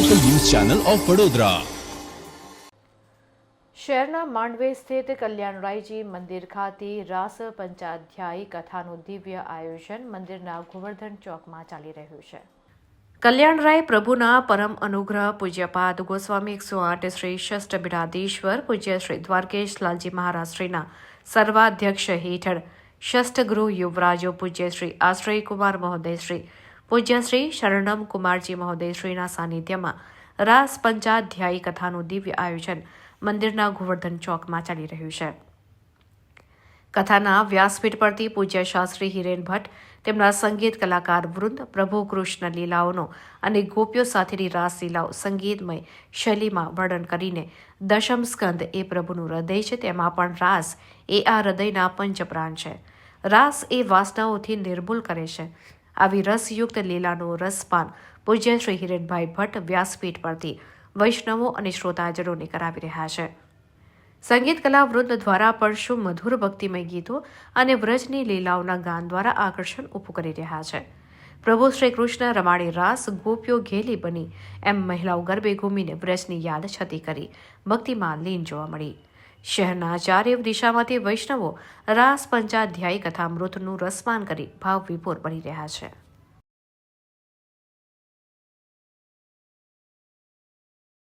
Channel of Vadodara શહેરના માંડવે સ્થિત કલ્યાણરાયજી મંદિર ખાતે રાસ પંચાધ્યાયી કથાનું દિવ્ય આયોજન મંદિરના ગોવર્ધન ચોકમાં ચાલી રહ્યું છે. કલ્યાણરાય પ્રભુના પરમ અનુગ્રહ પૂજ્યપાદ ગોસ્વામી એકસો આઠ શ્રી ષષ્ઠ બિરાદેશ્વર પૂજ્ય શ્રી દ્વારકેશ લાલજી મહારાજશ્રીના સર્વાધ્યક્ષ હેઠળ શસ્ટગૃહ યુવરાજો પૂજ્ય શ્રી આશ્રય કુમાર મહોદય શ્રી પૂજ્ય શ્રી શરણમ કુમારજી મહોદય શ્રીના સાનિધ્યમાં રાસ પંચાધ્યાયી કથાનું દિવ્ય આયોજન મંદિરના ગોવર્ધન ચોકમાં ચાલી રહ્યું છે. કથાના વ્યાસપીઠ પરથી પૂજ્ય શાસ્ત્રી હિરેન ભટ્ટ તેમના સંગીત કલાકાર વૃંદ પ્રભુ કૃષ્ણ લીલાઓનો અને ગોપીઓ સાથેની રાસલીલાઓ સંગીતમય શૈલીમાં વર્ણન કરીને દશમ સ્કંદ એ પ્રભુનું હૃદય છે. તેમાં પણ રાસ એ આ હૃદયના પંચપ્રાણ છે. રાસ એ વાસનાઓથી નિર્મૂલ કરે છે. આવી રસયુક્ત લીલાનું રસપાન પૂજ્ય શ્રી હિરેનભાઈ ભટ્ટ વ્યાસપીઠ પરથી વૈષ્ણવો અને શ્રોતાજનોને કરાવી રહ્યા છે. સંગીત કલા વૃંદ દ્વારા પણ શું મધુર ભક્તિમય ગીતો અને વ્રજની લીલાઓના ગાન દ્વારા આકર્ષણ ઊભું કરી રહ્યા છે. પ્રભુ શ્રી કૃષ્ણ રમાડી રાસ ગોપીઓ ઘેલી બની એમ મહિલાઓ ગરબે ઘૂમીને વ્રજની યાદ છતી કરી ભક્તિમાં લીન જોવા મળી. શહેરના ચારે દિશામાંથી વૈષ્ણવો રાસ પંચાધ્યાયી કથામૃતનું રસપાન કરી ભાવ વિભોર બની રહ્યા છે.